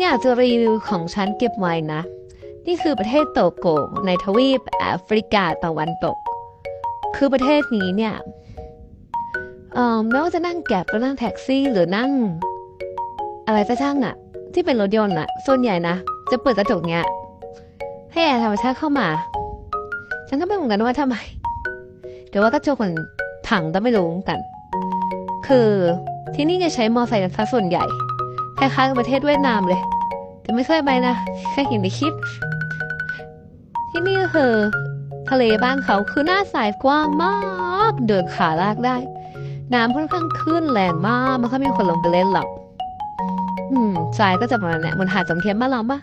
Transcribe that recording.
อยากจะรีวิวของฉันเก็บไว้นะ นี่คือประเทศโตโกในทวีปแอฟริกาตะวันตก คือประเทศนี้เนี่ยเอ่อไม่ว่าจะนั่งแก็บหรือนั่งแท็กซี่หรือนั่ง อะไรก็ช่างอะที่เป็นรถยนต์อะส่วนใหญ่นะ จะเปิดกระจกเนี้ยให้แอร์ธรรมชาติเข้ามา ฉันก็ไม่รู้เหมือนกันว่าทำไมเดี๋ยวว่ากระจกมันถังก็ไม่รู้เหมือนกัน คือที่นี่จะใช้มอไซค์กันซะส่วนใหญ่ คล้ายๆกับประเทศเวียดนามเลย แต่ไม่เคยไปนะแค่เห็นในคลิป ที่นี่ก็คือทะเลบ้านเขาคือหน้าสายกว้างมากเดินขาลากได้ น้ำค่อนข้างขึ้นแรงมากมันก็มีคนลงไปเล่นหรอกอืมทรายก็จะประมาณเนี้ยเหมือนหาดจอมเทียนบ้านเราปะ